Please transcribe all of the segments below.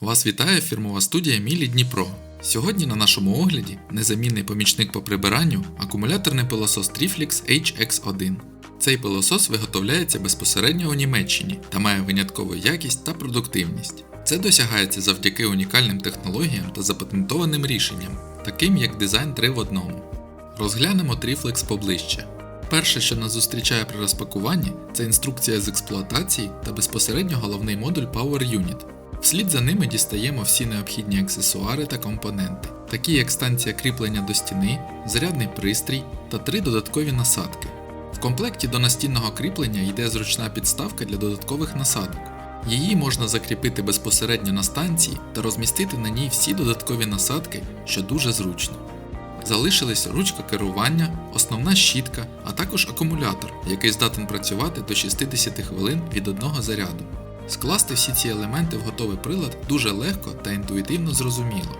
Вас вітає фірмова студія Мілі Дніпро. Сьогодні на нашому огляді незамінний помічник по прибиранню акумуляторний пилосос Triflix HX1. Цей пилосос виготовляється безпосередньо у Німеччині та має виняткову якість та продуктивність. Це досягається завдяки унікальним технологіям та запатентованим рішенням, таким як дизайн 3 в одному. Розглянемо Triflex поближче. Перше, що нас зустрічає при розпакуванні, це інструкція з експлуатації та безпосередньо головний модуль Power Unit. Вслід за ними дістаємо всі необхідні аксесуари та компоненти, такі як станція кріплення до стіни, зарядний пристрій та три додаткові насадки. В комплекті до настінного кріплення йде зручна підставка для додаткових насадок. Її можна закріпити безпосередньо на станції та розмістити на ній всі додаткові насадки, що дуже зручно. Залишились ручка керування, основна щітка, а також акумулятор, який здатен працювати до 60 хвилин від одного заряду. Скласти всі ці елементи в готовий прилад дуже легко та інтуїтивно зрозуміло.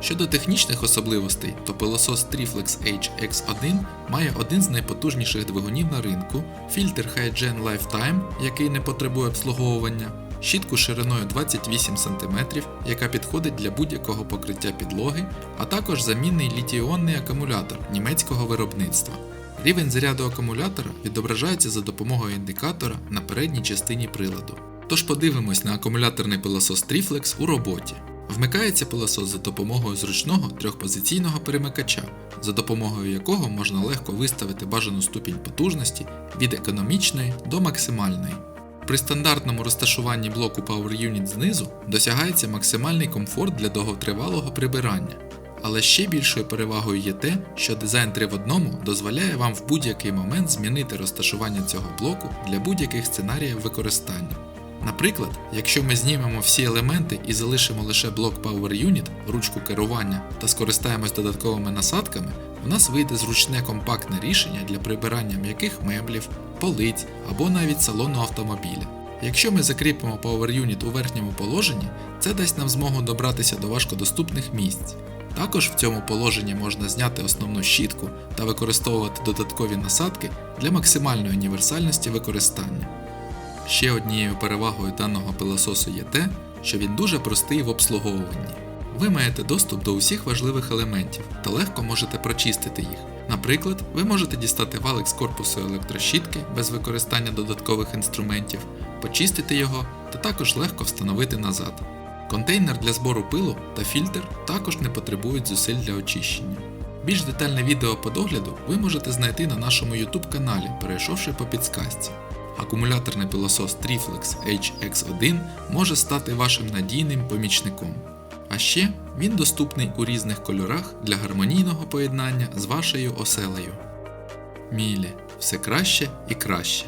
Щодо технічних особливостей, то пилосос Triflex HX1 має один з найпотужніших двигунів на ринку, фільтр HiGen Lifetime, який не потребує обслуговування, щітку шириною 28 см, яка підходить для будь-якого покриття підлоги, а також замінний літій-іонний акумулятор німецького виробництва. Рівень заряду акумулятора відображається за допомогою індикатора на передній частині приладу. Тож подивимось на акумуляторний пилосос Triflex у роботі. Вмикається пилосос за допомогою зручного трьохпозиційного перемикача, за допомогою якого можна легко виставити бажану ступінь потужності від економічної до максимальної. При стандартному розташуванні блоку Power Unit знизу досягається максимальний комфорт для довготривалого прибирання. Але ще більшою перевагою є те, що дизайн 3 в одному дозволяє вам в будь-який момент змінити розташування цього блоку для будь-яких сценаріїв використання. Наприклад, якщо ми знімемо всі елементи і залишимо лише блок Power Unit, ручку керування та скористаємось додатковими насадками, в нас вийде зручне компактне рішення для прибирання м'яких меблів, полиць або навіть салону автомобіля. Якщо ми закріпимо Power Unit у верхньому положенні, це дасть нам змогу добратися до важкодоступних місць. Також в цьому положенні можна зняти основну щітку та використовувати додаткові насадки для максимальної універсальності використання. Ще однією перевагою даного пилососу є те, що він дуже простий в обслуговуванні. Ви маєте доступ до усіх важливих елементів та легко можете прочистити їх. Наприклад, ви можете дістати валик з корпусу електрощітки без використання додаткових інструментів, почистити його та також легко встановити назад. Контейнер для збору пилу та фільтр також не потребують зусиль для очищення. Більш детальне відео по догляду ви можете знайти на нашому YouTube каналі, перейшовши по підсказці. Акумуляторний пилосос Triflex HX1 може стати вашим надійним помічником. А ще він доступний у різних кольорах для гармонійного поєднання з вашою оселею. Мілі все краще і краще.